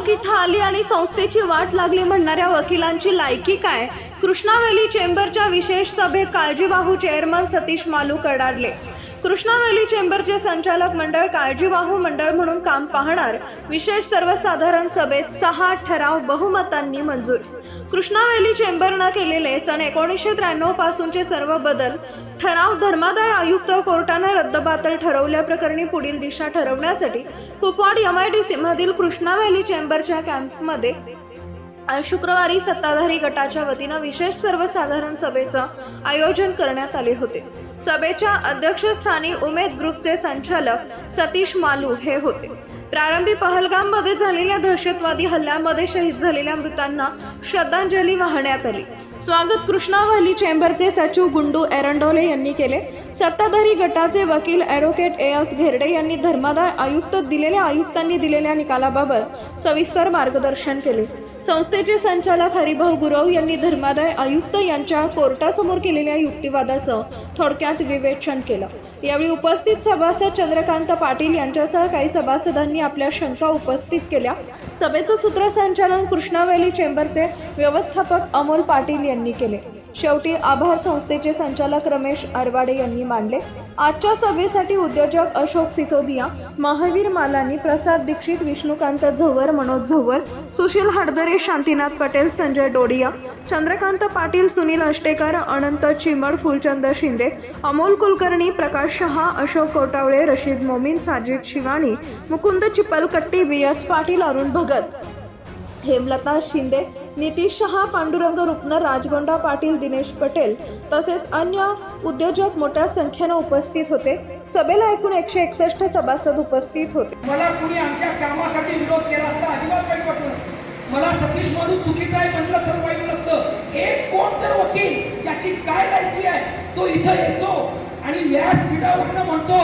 Block इथं आली आणि संस्थेची वाट लागली म्हणणाऱ्या वकिलांची लायकी काय? कृष्णावेली चेंबरच्या विशेष सभेत काळजीवाहू चेअरमन सतीश मालू कडाडले कृष्णावेली चेंबरचे संचालक मंडळ काळजीवाहू मंडळ म्हणून काम पाहणार. विशेष सर्वसाधारण सभेत सहा ठराव बहुमतांनी मंजूर. कृष्णावेली चेंबरनं केलेले सन एकोणीसशे त्र्याण्णव पासूनचे सर्व बदल ठराव धर्मादाय आयुक्त कोर्टानं रद्दबातल ठरवल्याप्रकरणी पुढील दिशा ठरवण्यासाठी कुपवाड एम आय डी सीमधील कृष्णावेली चेंबरच्या कॅम्पमध्ये शुक्रवारी सत्ताधारी गटाच्या वतीनं विशेष सर्वसाधारण सभेचं आयोजन करण्यात आले होते. सभेच्या अध्यक्षस्थानी उमेद ग्रुपचे संचालक सतीश मालू हे होते. प्रारंभी पहलगाममध्ये झालेल्या दहशतवादी हल्ल्यामध्ये शहीद झालेल्या मृतांना श्रद्धांजली वाहण्यात आली. स्वागत कृष्णावली चेंबरचे सचिव गुंडू एरंडोले यांनी केले. सत्ताधारी गटाचे वकील ॲडव्होकेट ए एस घेरडे यांनी धर्मादाय आयुक्त दिलेल्या आयुक्तांनी दिलेल्या निकालाबाबत सविस्तर मार्गदर्शन केले. संस्थेचे संचालक हरिभाऊ गुरव यांनी धर्मादाय आयुक्त यांच्या कोर्टासमोर केलेल्या युक्तिवादाचं थोडक्यात विवेचन केलं. यावेळी उपस्थित सभासद चंद्रकांत पाटील यांच्यासह काही सभासदांनी आपल्या शंका उपस्थित केल्या. सभेचं सूत्रसंचालन कृष्णावेली चेंबरचे व्यवस्थापक अमोल पाटील यांनी केले. शेवटी आभार संस्थेचे संचालक रमेश आरवाडे यांनी मांडले आजच्या सभेसाठी उद्योजक अशोक सिसोदिया महावीर मालानी प्रसाद दीक्षित विष्णुकांत झव्वर मनोज झव्वर सुशील हडदरे शांतीनाथ पटेल संजय डोडिया चंद्रकांत पाटील सुनील अष्टेकर अनंत चिमड फुलचंद शिंदे अमोल कुलकर्णी प्रकाश शहा अशोक कोटावळे रशीद मोमीन साजिद शिवाणी मुकुंद चिपलकट्टी बी एस पाटील अरुण भगत. हेमलता शिंदे नितीश शहा पांडुरंग रुपनर राजगोंडा पाटील दिनेश पटेल तसेच अन्य उद्योजक मोठ्या संख्येनं उपस्थित होते. सभेला एकूण एकशे एकसष्ट सभासद उपस्थित होते. मला कुणी आमच्या कामासाठी विरोध केला असता अजिबात काही पटलं मला सतीश म्हणून चुकीचं आहे म्हटलं तर वाईट नसतं. एक कोण तर वकील ज्याची काय लायकी आहे तो इथं येतो आणि व्यासपीठावरनं म्हणतो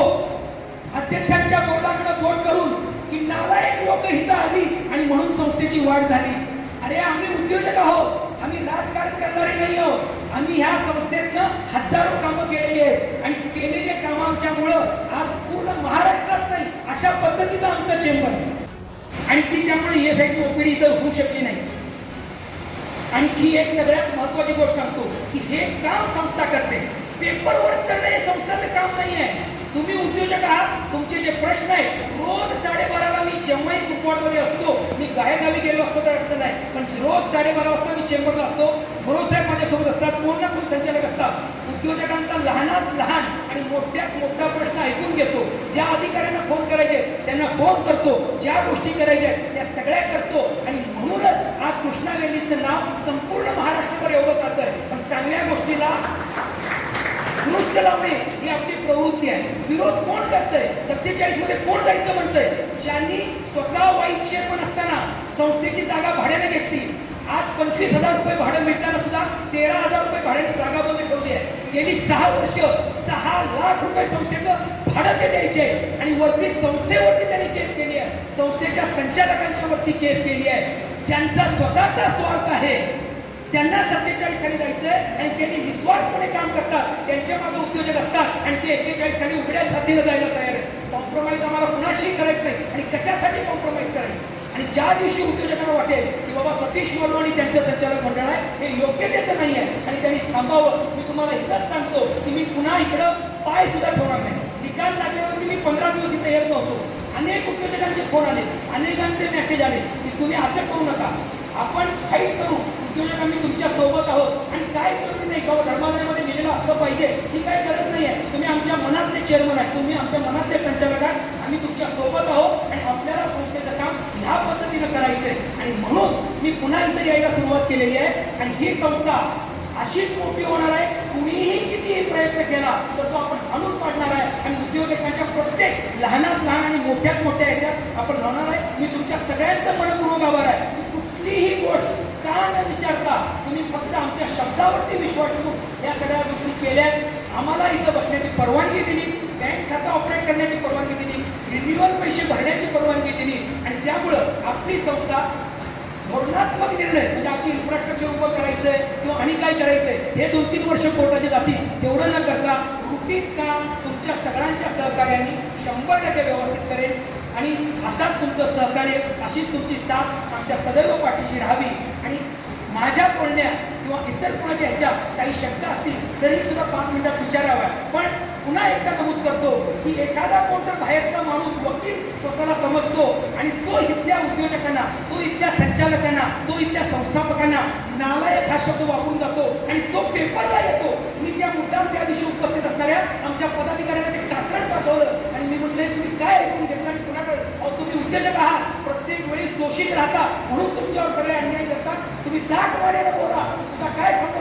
अध्यक्षांच्या बोर्डाकडे बोट करून की नालायक लोक हिता आली आणि म्हणून संस्थेची वाढ झाली. अरे आम्ही उद्योजक आहोत. आम्ही राजकारण करणारे नाही आहोत. आम्ही ह्या संस्थेतनं हजारो कामं केलेली आहेत. आणि केलेले कामांच्यामुळं आज पूर्ण महाराष्ट्रात नाही अशा पद्धतीचं आमचं चेंबर आणि ती त्यामुळे हे साईड ओपीडी इथं होऊ शकली नाही. आणखी एक सगळ्यात महत्वाची गोष्ट सांगतो की हे काम संस्था करते. पेपर वर्क करणं हे संस्थाचं काम नाही आहे तुम्ही उद्योजक आहात तुमचे जे प्रश्न आहेत रोज साडेबाराला मी जेव्हाही कुपवाडमध्ये असतो मी गायगावी गेलो असतो तर अडचण नाही पण रोज साडेबारा वाजता मी चेंबरला असतो. भरोसाहेब माझ्यासोबत असतात कोण ना कोण संचालक असतात. उद्योजकांचा लहानात लहान आणि मोठ्यात मोठा प्रश्न ऐकून घेतो. ज्या अधिकाऱ्यांना फोन करायचे त्यांना फोन करतो. ज्या गोष्टी करायच्या त्या सगळ्या करतो. आणि म्हणूनच आज कृष्णा वेलीचं नाव संपूर्ण महाराष्ट्रावर एवढं जातं पण चांगल्या गोष्टीला दृष्ट लावणे ही आपली प्रवृत्ती आहे. विरोध कोण करतंय? सत्तेचाळीसमध्ये कोण जायचं म्हणतंय? ज्यांनी स्वतः वाईट पण असताना संस्थेची जागा भाड्याने घेतली. आज पंचवीस हजार रुपये भाडं मिळताना सुद्धा तेरा हजार रुपये भाड्याने जागा बंद ठेवली आहे. गेली सहा वर्ष सहा लाख रुपये संस्थेचं भाडं ते द्यायचे आणि वरती संस्थेवरती त्यांनी केस केली आहे. संस्थेच्या संचालकांच्या वरती केस केली आहे. ज्यांचा स्वतःचा स्वार्थ आहे त्यांना सत्तेचाळीस खाली जायचंय आणि त्यांनी निस्वार्थपणे काम करतात. त्यांच्या मागे उद्योजक असतात आणि ते एक्केचाळीस खाली उघड्या साथीला जायला तयार आहे कॉम्प्रोमाइज आम्हाला कुणाशी करायचं नाही आणि कशासाठी कॉम्प्रोमाइज करायचं? आणि ज्या दिवशी उद्योजकांना वाटेल की बाबा सतीश वर्मा आणि त्यांचं संचालक मंडळ आहे हे योग्य त्याचं नाही आहे. आणि त्यांनी थांबावं. मी तुम्हाला इथंच सांगतो की मी पुन्हा इकडं पाय सुद्धा ठेवणार नाही. निकाल लागल्यावरती मी पंधरा दिवस इथे येत नव्हतो. अनेक उद्योजकांचे फोन आले. अनेकांचे मेसेज आले की तुम्ही असं करू नका. आपण फाईट करू. उद्योजक आम्ही तुमच्यासोबत आहोत. आणि काय करू नाही का धर्मादायामध्ये लिहिलेलं असलं पाहिजे ही काय करत नाही आहे तुम्ही आमच्या मनातले चेअरमन आहे तुम्ही आमच्या मनातले संचालक आहात. आम्ही तुमच्यासोबत आहोत आणि आपल्याला संस्थेचं काम ह्या पद्धतीनं करायचंय. आणि म्हणून मी पुन्हा एकदा यायला सुरुवात केलेली आहे. आणि ही संस्था अशीच मोठी होणार आहे. कुणीही कितीही प्रयत्न केला तर तो आपण आणून पाडणार आहे. आणि उद्योजकांच्या प्रत्येक लहानात लहान आणि मोठ्यात मोठ्या याच्यात आपण राहणार आहे मी तुमच्या सगळ्यांचं मनपूर्वक आभार आहे की कुठलीही गोष्ट का न विचारता तुम्ही आपल्या शब्दावरती विश्वास ठेवून या सगळ्या गोष्टी केल्या आम्हाला इथं बसण्याची परवानगी दिली. बँक खाता ऑपरेट करण्याची परवानगी दिली. रिन्युअल पैसे भरण्याची परवानगी दिली. आणि त्यामुळं आपली संस्था धोरणात्मक निर्णय म्हणजे आपली इन्फ्रास्ट्रक्चर उभं करायचंय किंवा आणि काय करायचंय हे दोन तीन वर्ष कोर्टाची जाती. तेवढं न करता रुटीन काम तुमच्या सगळ्यांच्या सहकार्याने शंभर टक्के व्यवस्थित करेल. आणि असाच तुमचं सहकार्य अशीच तुमची साथ आमच्या सदैव पाठीशी राहावी. आणि माझ्या बोलण्या किंवा इतर कोणाच्या ह्याच्या काही शंका असतील तरी सुद्धा पाच मिनिटात विचाराव्या पण पुन्हा एकदा नमूद करतो की एखादा कोणता बाहेरचा माणूस वकील स्वतःला समजतो आणि तो इथल्या उद्योजकांना तो इथल्या संचालकांना तो इथल्या संस्थापकांना नालायक हा शब्द वापरून जातो आणि तो पेपरला येतो. मी त्या मुद्दाम त्या दिवशी उपस्थित असणाऱ्या आमच्या पदाधिकाऱ्यांना ते टाकण पाठवलं आणि मी म्हटले तुम्ही काय ऐकून घेतला आणि कुणाकडे? अहो तुम्ही उद्योजक आहात. प्रत्येक वेळी शोषित राहता म्हणून तुमच्यावर सगळे अन्याय करतात. तुम्ही दाट वाढायला बोला. Hey,